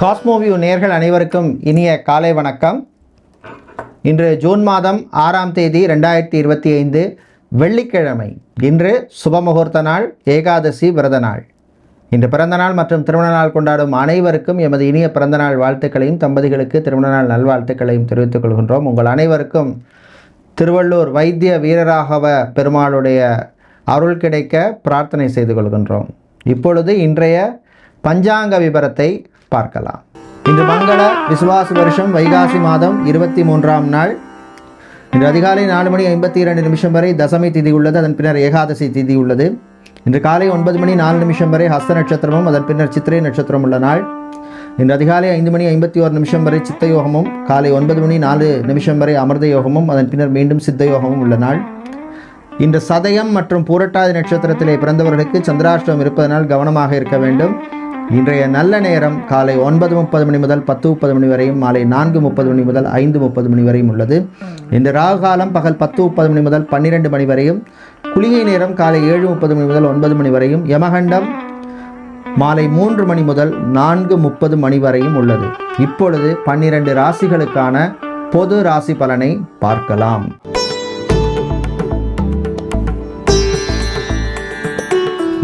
Cosmoview நேர்கள் அனைவருக்கும் இனிய காலை வணக்கம். இன்று ஜூன் மாதம் ஆறாம் தேதி ரெண்டாயிரத்தி இருபத்தி ஐந்து வெள்ளிக்கிழமை. இன்று சுபமுகூர்த்த நாள் ஏகாதசி விரத நாள். இன்று பிறந்த நாள் மற்றும் திருமண நாள் கொண்டாடும் அனைவருக்கும் எமது இனிய பிறந்த நாள் வாழ்த்துக்களையும் தம்பதிகளுக்கு திருமண நாள் நல்வாழ்த்துக்களையும் தெரிவித்துக் கொள்கின்றோம். உங்கள் அனைவருக்கும் திருவள்ளூர் வைத்திய வீரராகவ பெருமாளுடைய அருள் கிடைக்க பிரார்த்தனை செய்து கொள்கின்றோம். இப்பொழுது இன்றைய பஞ்சாங்க விபரத்தை பார்க்கலாம். இன்று மங்கள விசுவாச வருஷம் வைகாசி மாதம் இருபத்தி மூன்றாம் நாள். இன்று அதிகாலை நாலு மணி ஐம்பத்தி இரண்டு நிமிஷம் வரை தசமி திதி உள்ளது அதன் பின்னர் ஏகாதசி திதி உள்ளது. இன்று காலை ஒன்பது மணி நாலு நிமிஷம் வரை ஹஸ்த நட்சத்திரமும் அதன் பின்னர் சித்திரை நட்சத்திரம் உள்ள நாள். இன்று அதிகாலை ஐந்து மணி ஐம்பத்தி ஓரு நிமிஷம் வரை சித்த யோகமும் காலை ஒன்பது மணி நாலு நிமிஷம் வரை அமிர்த யோகமும் அதன் பின்னர் மீண்டும் சித்த யோகமும் உள்ள நாள். இன்று சதயம் மற்றும் பூரட்டாதி நட்சத்திரத்திலே பிறந்தவர்களுக்கு சந்திராஷ்டமம் இருப்பதனால் கவனமாக இருக்க வேண்டும். இன்றைய நல்ல நேரம் காலை ஒன்பது முப்பது மணி முதல் பத்து முப்பது மணி வரையும் மாலை நான்கு முப்பது மணி முதல் ஐந்து முப்பது மணி வரையும் உள்ளது. இன்று ராகு காலம் பகல் பத்து முப்பது மணி முதல் பன்னிரெண்டு மணி வரையும் குளிகை நேரம் காலை ஏழு முப்பது மணி முதல் ஒன்பது மணி வரையும் யமகண்டம் மாலை மூன்று மணி முதல் நான்கு முப்பது மணி வரையும் உள்ளது. இப்பொழுது பன்னிரண்டு ராசிகளுக்கான பொது ராசி பலனை பார்க்கலாம்.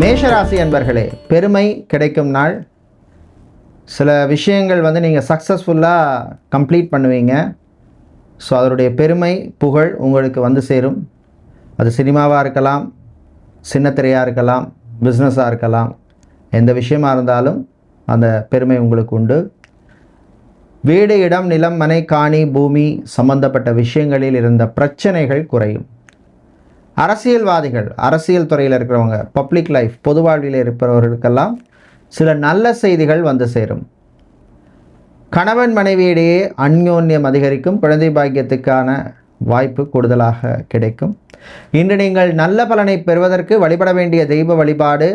மேஷராசி அன்பர்களே பெருமை கிடைக்கும் நாள். சில விஷயங்கள் வந்து நீங்கள் சக்ஸஸ்ஃபுல்லாக கம்ப்ளீட் பண்ணுவீங்க. ஸோ அதனுடைய பெருமை புகழ் உங்களுக்கு வந்து சேரும். அது சினிமாவாக இருக்கலாம் சின்னத்திரையாக இருக்கலாம் பிஸ்னஸாக இருக்கலாம் எந்த விஷயமா இருந்தாலும் அந்த பெருமை உங்களுக்கு உண்டு. வீடு இடம் நிலம் மனை காணி பூமி சம்பந்தப்பட்ட விஷயங்களில் இருந்த பிரச்சனைகள் குறையும். அரசியல்வாதிகள் அரசியல் துறையில் இருக்கிறவங்க பப்ளிக் லைஃப் பொது வாழ்வில் இருப்பவர்களுக்கெல்லாம் சில நல்ல செய்திகள் வந்து சேரும். கணவன் மனைவியிடையே அந்யோன்யம் அதிகரிக்கும் குழந்தை பாக்கியத்துக்கான வாய்ப்பு கூடுதலாக கிடைக்கும். இன்று நீங்கள் நல்ல பலனை பெறுவதற்கு வழிபட வேண்டிய தெய்வ வழிபாடு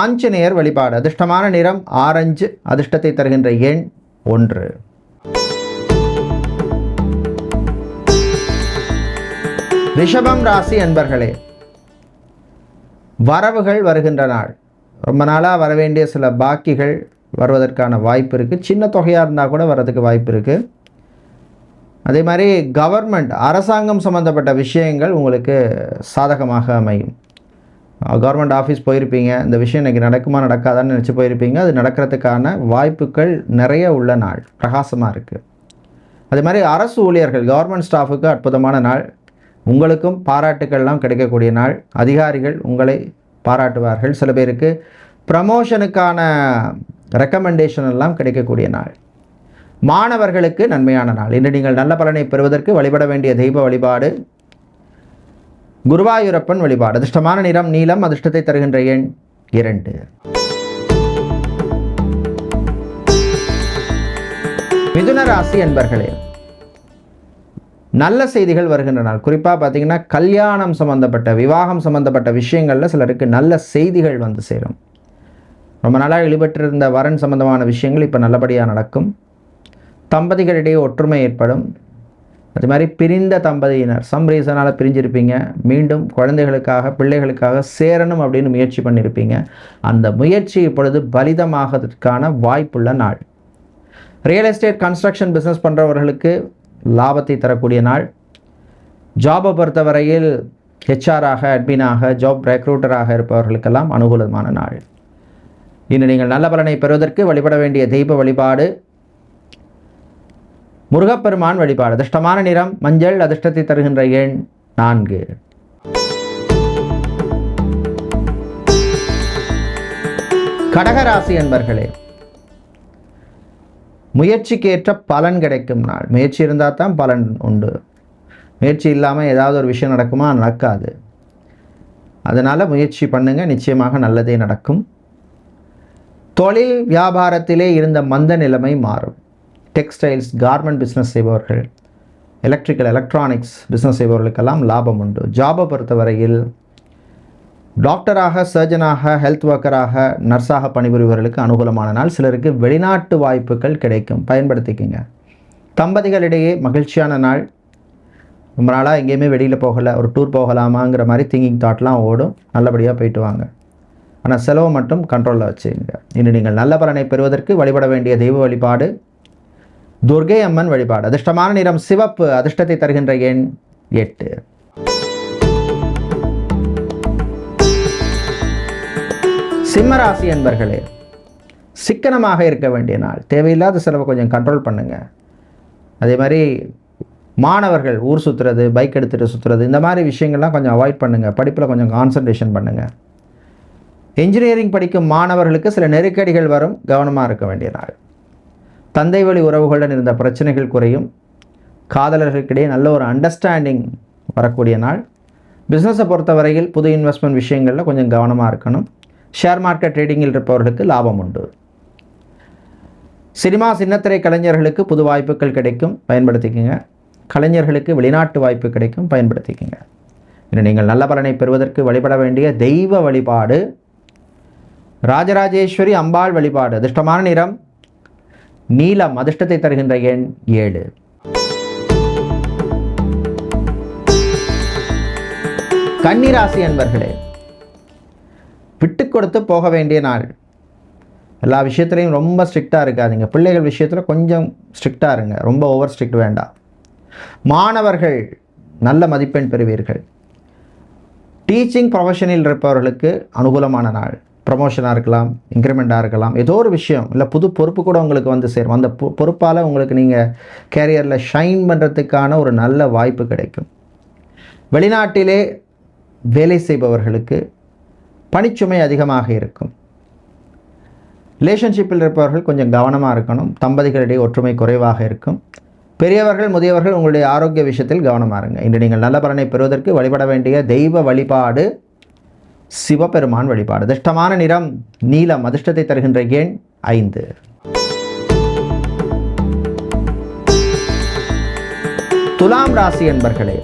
ஆஞ்சநேயர் வழிபாடு அதிர்ஷ்டமான நிறம் ஆரஞ்சு அதிர்ஷ்டத்தை தருகின்ற எண் ஒன்று. ரிஷபம் ராசி அன்பர்களே வரவுகள் வருகின்ற நாள். ரொம்ப நாளாக வர வேண்டிய சில பாக்கிகள் வருவதற்கான வாய்ப்பு இருக்குது சின்ன தொகையாக இருந்தால் கூட வர்றதுக்கு வாய்ப்பு இருக்குது அதே மாதிரி கவர்மெண்ட் அரசாங்கம் சம்மந்தப்பட்ட விஷயங்கள் உங்களுக்கு சாதகமாக அமையும். கவர்மெண்ட் ஆஃபீஸ் போயிருப்பீங்க. இந்த விஷயம் இன்றைக்கி நடக்குமா நடக்காதான்னு நினச்சி போயிருப்பீங்க. அது நடக்கிறதுக்கான வாய்ப்புகள் நிறைய உள்ள நாள். பிரகாசமாக இருக்குது அதே மாதிரி அரசு ஊழியர்கள் கவர்மெண்ட் ஸ்டாஃபுக்கு அற்புதமான நாள். உங்களுக்கும் பாராட்டுக்கள்லாம் கிடைக்கக்கூடிய நாள். அதிகாரிகள் உங்களை பாராட்டுவார்கள். சில பேருக்கு ப்ரமோஷனுக்கான ரெக்கமெண்டேஷன் எல்லாம் கிடைக்கக்கூடிய நாள். மாணவர்களுக்கு நன்மையான நாள். இன்று நீங்கள் நல்ல பலனை பெறுவதற்கு வழிபட வேண்டிய தெய்வ வழிபாடு குருவாயூரப்பன் வழிபாடு. அதிர்ஷ்டமான நிறம் நீளம் அதிர்ஷ்டத்தை தருகின்ற எண் இரண்டு. மிதுன ராசி என்பர்களே நல்ல செய்திகள் வருகின்ற நாள். குறிப்பாக பார்த்தீங்கன்னா கல்யாணம் சம்மந்தப்பட்ட விவாகம் சம்மந்தப்பட்ட விஷயங்களில் சிலருக்கு நல்ல செய்திகள் வந்து சேரும். ரொம்ப நாளாக இழிபட்டிருந்த வரன் சம்பந்தமான விஷயங்கள் இப்போ நல்லபடியாக நடக்கும். தம்பதிகளிடையே ஒற்றுமை ஏற்படும். அது மாதிரி பிரிந்த தம்பதியினர் சம் ரீசனால் பிரிஞ்சிருப்பீங்க. மீண்டும் குழந்தைகளுக்காக பிள்ளைகளுக்காக சேரணும் அப்படின்னு முயற்சி பண்ணியிருப்பீங்க அந்த முயற்சி இப்பொழுது பலிதமாகதற்கான வாய்ப்புள்ள நாள். ரியல் எஸ்டேட் கன்ஸ்ட்ரக்ஷன் பிஸ்னஸ் பண்ணுறவர்களுக்கு லாபத்தை தரக்கூடிய நாள். ஜாபை பொறுத்தவரையில் ஹெச்ஆராக அட்மினாக ஜாப் ரெக்ரூட்டராக இருப்பவர்களுக்கெல்லாம் அனுகூலமான நாள். இன்று நீங்கள் நல்ல பலனை பெறுவதற்கு வழிபட வேண்டிய தெய்வ வழிபாடு. முருகப்பெருமான் வழிபாடு. அதிர்ஷ்டமான நிறம் மஞ்சள் அதிர்ஷ்டத்தை தருகின்ற எண் நான்கு. கடகராசி என்பர்களே முயற்சிக்கேற்ற பலன் கிடைக்கும் நாள். முயற்சி இருந்தால் தான் பலன் உண்டு. முயற்சி இல்லாமல் ஏதாவது ஒரு விஷயம் நடக்குமா? நடக்காது. அதனால் முயற்சி பண்ணுங்கள் நிச்சயமாக நல்லதே நடக்கும். தொழில் வியாபாரத்திலே இருந்த மந்த நிலைமை மாறும். டெக்ஸ்டைல்ஸ் கார்மெண்ட் பிஸ்னஸ் செய்பவர்கள் எலக்ட்ரிக்கல் எலக்ட்ரானிக்ஸ் பிஸ்னஸ் செய்பவர்களுக்கெல்லாம் லாபம் உண்டு. ஜாபை பொறுத்தவரையில் டாக்டராக சர்ஜனாக ஹெல்த் ஒர்க்கராக நர்ஸாக பணிபுரிபவர்களுக்கு அனுகூலமான நாள் சிலருக்கு வெளிநாட்டு வாய்ப்புகள் கிடைக்கும். பயன்படுத்திக்கங்க. தம்பதிகளிடையே மகிழ்ச்சியான நாள். ரொம்ப நாளாக எங்கேயுமே வெளியில் போகலை. ஒரு டூர் போகலாமாங்கிற மாதிரி திங்கிங் தாட்லாம் ஓடும். நல்லபடியாக போயிட்டு வாங்க. ஆனால் செலவு மட்டும் கண்ட்ரோலில் வச்சுங்க இன்று நீங்கள் நல்ல பலனை பெறுவதற்கு வழிபட வேண்டிய தெய்வ வழிபாடு. துர்கை அம்மன் வழிபாடு. அதிர்ஷ்டமான நிறம் சிவப்பு. அதிர்ஷ்டத்தை தருகின்ற எண் எட்டு. சிம்மராசி அன்பர்களே சிக்கனமாக இருக்க வேண்டிய நாள். தேவையில்லாத செலவை கொஞ்சம் கண்ட்ரோல் பண்ணுங்கள் அதே மாதிரி மாணவர்கள் ஊர் சுற்றுறது பைக் எடுத்துகிட்டு சுற்றுறது இந்த மாதிரி விஷயங்கள்லாம் கொஞ்சம் அவாய்ட் பண்ணுங்கள் படிப்பில் கொஞ்சம் கான்சன்ட்ரேஷன் பண்ணுங்கள் இன்ஜினியரிங் படிக்கும் மாணவர்களுக்கு சில நெருக்கடிகள் வரும். கவனமாக இருக்க வேண்டிய நாள். தந்தை வழி உறவுகளுடன் இருந்த பிரச்சனைகள் குறையும். காதலர்களுக்கிடையே நல்ல ஒரு அண்டர்ஸ்டாண்டிங் வரக்கூடிய நாள். பிஸ்னஸை பொறுத்தவரையில் புது இன்வெஸ்ட்மெண்ட் விஷயங்களில் கொஞ்சம் கவனமாக இருக்கணும். ஷேர் மார்க்கெட் ட்ரேடிங்கில் இருப்பவர்களுக்கு லாபம் உண்டு. சினிமா சின்னத்திரை கலைஞர்களுக்கு புது வாய்ப்புகள் கிடைக்கும் பயன்படுத்திக்கங்க. கலைஞர்களுக்கு வெளிநாட்டு வாய்ப்பு கிடைக்கும் பயன்படுத்திக்கங்க. இன்னும் நீங்கள் நல்ல பலனை பெறுவதற்கு வழிபட வேண்டிய தெய்வ வழிபாடு ராஜராஜேஸ்வரி அம்பாள் வழிபாடு அதிர்ஷ்டமான நிறம் நீலம் அதிர்ஷ்டத்தை தருகின்ற எண் ஏழு. கன்னிராசி அன்பர்களே விட்டு கொடுத்து போக வேண்டிய நாள். எல்லா விஷயத்துலையும் ரொம்ப ஸ்ட்ரிக்டாக இருக்காதுங்க. பிள்ளைகள் விஷயத்தில் கொஞ்சம் ஸ்ட்ரிக்டாக இருங்க. ரொம்ப ஓவர் ஸ்ட்ரிக்ட் வேண்டாம். மாணவர்கள் நல்ல மதிப்பெண் பெறுவீர்கள். டீச்சிங் ப்ரொஃபஷனில் இருப்பவர்களுக்கு அனுகூலமான நாள். ப்ரமோஷனாக இருக்கலாம் இன்க்ரிமெண்ட்டாக இருக்கலாம். ஏதோ ஒரு விஷயம் இல்லை புது பொறுப்பு கூட உங்களுக்கு வந்து சேரும். அந்த பொ பொறுப்பால் உங்களுக்கு நீங்கள் கேரியரில் ஷைன் பண்ணுறதுக்கான ஒரு நல்ல வாய்ப்பு கிடைக்கும். வெளிநாட்டிலே வேலை செய்பவர்களுக்கு பணிச்சுமை அதிகமாக இருக்கும். ரிலேஷன்ஷிப்பில் இருப்பவர்கள் கொஞ்சம் கவனமாக இருக்கணும். தம்பதிகளிடையே ஒற்றுமை குறைவாக இருக்கும். பெரியவர்கள் முதியவர்கள் உங்களுடைய ஆரோக்கிய விஷயத்தில் கவனமாக இருங்க. இன்று நீங்கள் நல்ல பலனை பெறுவதற்கு வழிபட வேண்டிய தெய்வ வழிபாடு சிவபெருமான் வழிபாடு. அதிர்ஷ்டமான நிறம் நீலம் அதிர்ஷ்டத்தை தருகின்ற எண் ஐந்து. துலாம் ராசி என்பர்களே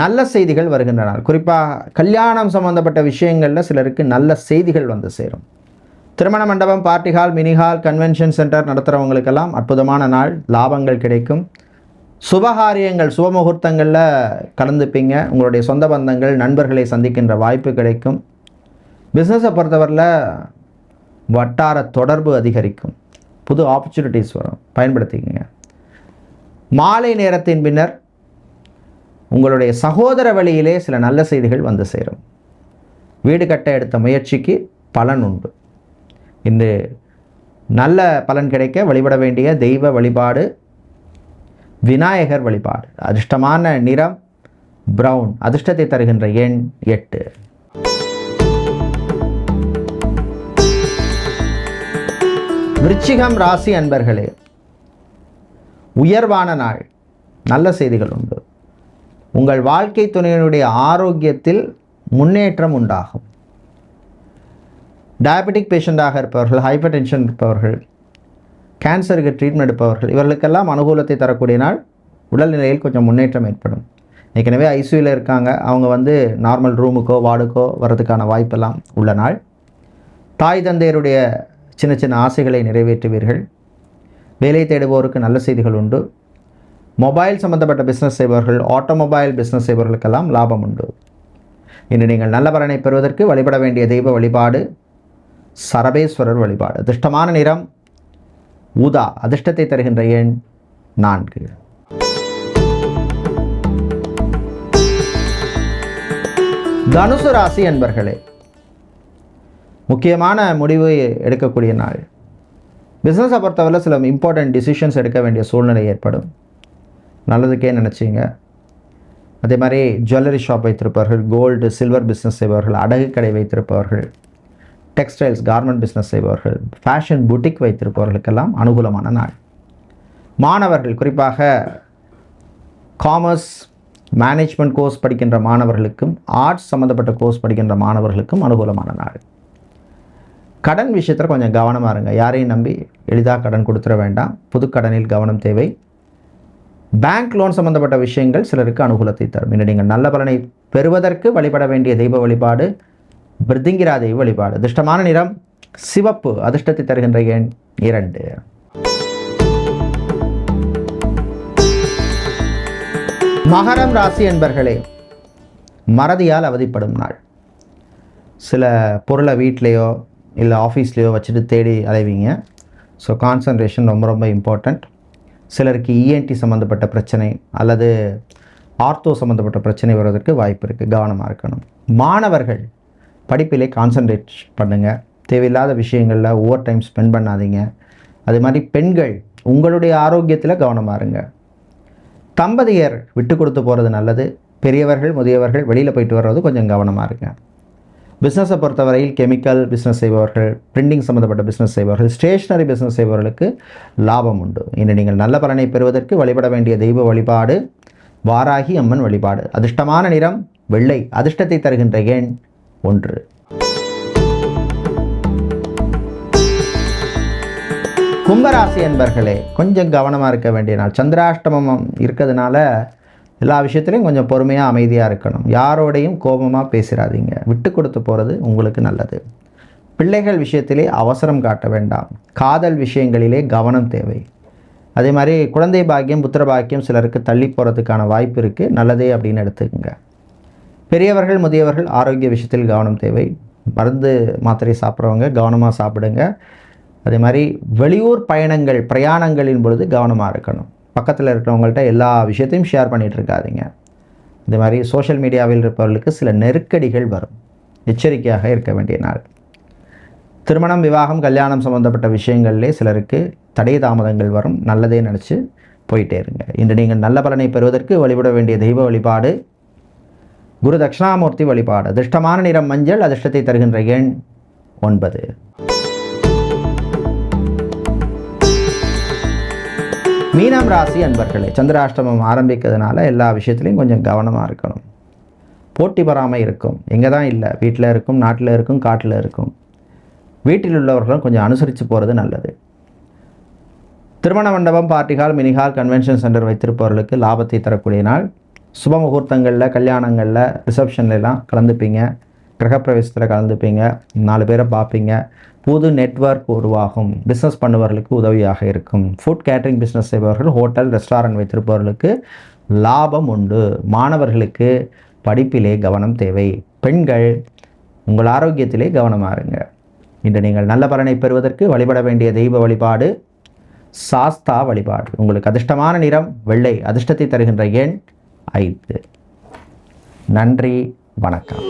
நல்ல செய்திகள் வருகின்ற நாள் குறிப்பாக கல்யாணம் சம்பந்தப்பட்ட விஷயங்களில் சிலருக்கு நல்ல செய்திகள் வந்து சேரும். திருமண மண்டபம் party hall mini hall convention centre நடத்துகிறவங்களுக்கெல்லாம் அற்புதமான நாள் லாபங்கள் கிடைக்கும். சுபகாரியங்கள் சுபமுகூர்த்தங்களில் கலந்துப்பீங்க. உங்களுடைய சொந்த பந்தங்கள் நண்பர்களை சந்திக்கின்ற வாய்ப்பு கிடைக்கும். பிஸ்னஸை பொறுத்தவரையில் வட்டார தொடர்பு அதிகரிக்கும். புது ஆப்பர்ச்சுனிட்டிஸ் வரும். பயன்படுத்திக்கங்க. மாலை நேரத்தின் பின்னர் உங்களுடைய சகோதர வழியிலே சில நல்ல செய்திகள் வந்து சேரும். வீடு கட்ட எடுத்த முயற்சிக்கு பலன் உண்டு. இன்று நல்ல பலன் கிடைக்க வழிபட வேண்டிய தெய்வ வழிபாடு விநாயகர் வழிபாடு. அதிர்ஷ்டமான நிறம் பிரவுன் அதிர்ஷ்டத்தை தருகின்ற எண் எட்டு. விருச்சிகம் ராசி அன்பர்களே உயர்வான நாள். நல்ல செய்திகள் உண்டு. உங்கள் வாழ்க்கை துணையினுடைய ஆரோக்கியத்தில் முன்னேற்றம் உண்டாகும். டயபெட்டிக் பேஷண்ட்டாக இருப்பவர்கள் ஹைப்பர் டென்ஷன் இருப்பவர்கள் கேன்சருக்கு ட்ரீட்மெண்ட் எடுப்பவர்கள் இவர்களுக்கெல்லாம் அனுகூலத்தை தரக்கூடிய நாள் உடல்நிலையில் கொஞ்சம் முன்னேற்றம் ஏற்படும். ஏற்கனவே ஐசியூவில் இருக்காங்க. அவங்க வந்து நார்மல் ரூமுக்கோ வார்டுக்கோ வர்றதுக்கான வாய்ப்பெல்லாம் உள்ள நாள். தாய் தந்தையருடைய சின்ன சின்ன ஆசைகளை நிறைவேற்றுவீர்கள். வேலை தேடுவோருக்கு நல்ல செய்திகள் உண்டு. மொபைல் சம்மந்தப்பட்ட பிஸ்னஸ் செய்பவர்கள் ஆட்டோமொபைல் பிஸ்னஸ் செய்பவர்களுக்கெல்லாம் லாபம் உண்டு. இன்று நீங்கள் நல்ல பலனை பெறுவதற்கு வழிபட வேண்டிய தெய்வ வழிபாடு சரபேஸ்வரர் வழிபாடு. அதிர்ஷ்டமான நிறம் ஊதா. அதிர்ஷ்டத்தை தருகின்ற எண் நான்கு. தனுசு ராசி என்பர்களே முக்கியமான முடிவு எடுக்கக்கூடிய நாள். பிஸ்னஸை பொறுத்தவரை சில இம்பார்ட்டன்ட் டிசிஷன்ஸ் எடுக்க வேண்டிய சூழ்நிலை ஏற்படும். நல்லதுக்கே நினச்சிங்க. அதே மாதிரி ஜுவல்லரி ஷாப் வைத்திருப்பவர்கள் கோல்டு சில்வர் பிஸ்னஸ் செய்பவர்கள் அடகு கடை வைத்திருப்பவர்கள் டெக்ஸ்டைல்ஸ் கார்மெண்ட் பிஸ்னஸ் செய்பவர்கள் ஃபேஷன் புட்டிக் வைத்திருப்பவர்களுக்கெல்லாம் அனுகூலமான நாள். மாணவர்கள் குறிப்பாக காமர்ஸ் மேனேஜ்மெண்ட் கோர்ஸ் படிக்கின்ற மாணவர்களுக்கும் ஆர்ட்ஸ் சம்மந்தப்பட்ட கோர்ஸ் படிக்கின்ற மாணவர்களுக்கும் அனுகூலமான நாள். கடன் விஷயத்தில் கொஞ்சம் கவனமாக இருங்க. யாரையும் நம்பி எளிதாக கடன் கொடுத்துட வேண்டாம். புது கடனில் கவனம் தேவை. பேங்க் லோன் சம்பந்தப்பட்ட விஷயங்கள் சிலருக்கு அனுகூலத்தை தரும். இன்று நீங்கள் நல்ல பலனை பெறுவதற்கு வழிபட வேண்டிய தெய்வ வழிபாடு பிருத்திங்கிரா தெய்வ வழிபாடு. அதிர்ஷ்டமான நிறம் சிவப்பு அதிர்ஷ்டத்தை தருகின்ற எண் இரண்டு. மகரம் ராசி என்பர்களே மறதியால் அவதிப்படும் நாள். சில பொருளை வீட்லேயோ இல்லை ஆஃபீஸ்லேயோ வச்சுட்டு தேடி அலைவீங்க. ஸோ கான்சன்ட்ரேஷன் ரொம்ப ரொம்ப இம்பார்ட்டண்ட் சிலருக்கு இஎன்டி சம்மந்தப்பட்ட பிரச்சனை அல்லது ஆர்த்தோ சம்மந்தப்பட்ட பிரச்சனை வருவதற்கு வாய்ப்பு இருக்குது கவனமாக இருக்கணும். மாணவர்கள் படிப்பிலே கான்சன்ட்ரேட் பண்ணுங்கள் தேவையில்லாத விஷயங்களில் ஓவர் டைம் ஸ்பெண்ட் பண்ணாதீங்க. அது மாதிரி பெண்கள் உங்களுடைய ஆரோக்கியத்தில் கவனமாக இருங்க. தம்பதியர் விட்டு கொடுத்து போகிறது நல்லது. பெரியவர்கள் முதியவர்கள் வெளியில் போயிட்டு வர்றது கொஞ்சம் கவனமாக இருங்க. பிஸ்னஸை பொறுத்தவரையில் கெமிக்கல் பிஸ்னஸ் செய்பவர்கள் பிரிண்டிங் சம்மந்தப்பட்ட பிஸ்னஸ் செய்பவர்கள் ஸ்டேஷ்னரி பிஸ்னஸ் செய்பவர்களுக்கு லாபம் உண்டு. இன்று நீங்கள் நல்ல பலனை பெறுவதற்கு வழிபட வேண்டிய தெய்வ வழிபாடு வாராகி அம்மன் வழிபாடு. அதிர்ஷ்டமான நிறம் வெள்ளை. அதிர்ஷ்டத்தை தருகின்ற எண் ஒன்று. கும்பராசி என்பர்களே கொஞ்சம் கவனமாக இருக்க வேண்டிய நாள். சந்திராஷ்டமம் இருக்கிறதுனால எல்லா விஷயத்துலையும் கொஞ்சம் பொறுமையாக அமைதியாக இருக்கணும். யாரோடையும் கோபமாக பேசிடாதீங்க விட்டு கொடுத்து போகிறது உங்களுக்கு நல்லது. பிள்ளைகள் விஷயத்திலே அவசரம் காட்ட வேண்டாம். காதல் விஷயங்களிலே கவனம் தேவை. அதே மாதிரி குழந்தை பாக்கியம் புத்திர பாக்கியம் சிலருக்கு தள்ளி போகிறதுக்கான வாய்ப்பு இருக்குது நல்லதே அப்படின்னு எடுத்துக்கோங்க. பெரியவர்கள் முதியவர்கள் ஆரோக்கிய விஷயத்தில் கவனம் தேவை. மருந்து மாத்திரை சாப்பிட்றவங்க கவனமாக சாப்பிடுங்க. அதே மாதிரி வெளியூர் பயணங்கள் பிரயாணங்களின் பொழுது கவனமாக இருக்கணும். பக்கத்தில் இருக்கிறவங்கள்ட்ட எல்லா விஷயத்தையும் ஷேர் பண்ணிகிட்டு இருக்காதிங்க இந்த மாதிரி சோஷியல் மீடியாவில் இருப்பவர்களுக்கு சில நெருக்கடிகள் வரும். எச்சரிக்கையாக இருக்க வேண்டிய நாள். திருமணம் விவாகம் கல்யாணம் சம்பந்தப்பட்ட விஷயங்கள்லே சிலருக்கு தடை தாமதங்கள் வரும். நல்லதே நினச்சி போயிட்டே இருங்க. இன்று நீங்கள் நல்ல பலனை பெறுவதற்கு வழிபட வேண்டிய தெய்வ வழிபாடு குரு தட்சிணாமூர்த்தி வழிபாடு அதிர்ஷ்டமான நிறம் மஞ்சள் அதிர்ஷ்டத்தை தருகின்ற எண் ஒன்பது. மீனம் ராசி அன்பர்களே சந்திராஷ்டமம் ஆரம்பிக்கிறதுனால எல்லா விஷயத்துலையும் கொஞ்சம் கவனமாக இருக்கணும். போட்டி பொறாமை இருக்கும். எங்கே தான் இல்லை. வீட்டில் இருக்கும் நாட்டில் இருக்கும் காட்டில் இருக்கும். வீட்டில் உள்ளவர்களும் கொஞ்சம் அனுசரித்து போகிறது நல்லது. திருமண மண்டபம் party hall mini hall convention centre வைத்திருப்பவர்களுக்கு லாபத்தை தரக்கூடிய நாள். சுப முகூர்த்தங்களில் கல்யாணங்களில் ரிசப்ஷன்லாம் கலந்துப்பீங்க. கிரகப்பிரவேசத்தில் கலந்துப்பீங்க. நாலு பேரை பார்ப்பீங்க. புது நெட்வொர்க் உருவாகும். பிஸ்னஸ் பண்ணுபவர்களுக்கு உதவியாக இருக்கும். ஃபுட் கேட்டரிங் பிஸ்னஸ் செய்பவர்கள் ஹோட்டல் ரெஸ்டாரண்ட் வைத்திருப்பவர்களுக்கு லாபம் உண்டு. மாணவர்களுக்கு படிப்பிலே கவனம் தேவை. பெண்கள் உங்கள் ஆரோக்கியத்திலே கவனமாக இருங்க இன்று நீங்கள் நல்ல பலனை பெறுவதற்கு வழிபட வேண்டிய தெய்வ வழிபாடு சாஸ்தா வழிபாடு. உங்களுக்கு அதிர்ஷ்டமான நிறம் வெள்ளை அதிர்ஷ்டத்தை தருகின்ற எண் ஐந்து. நன்றி வணக்கம்.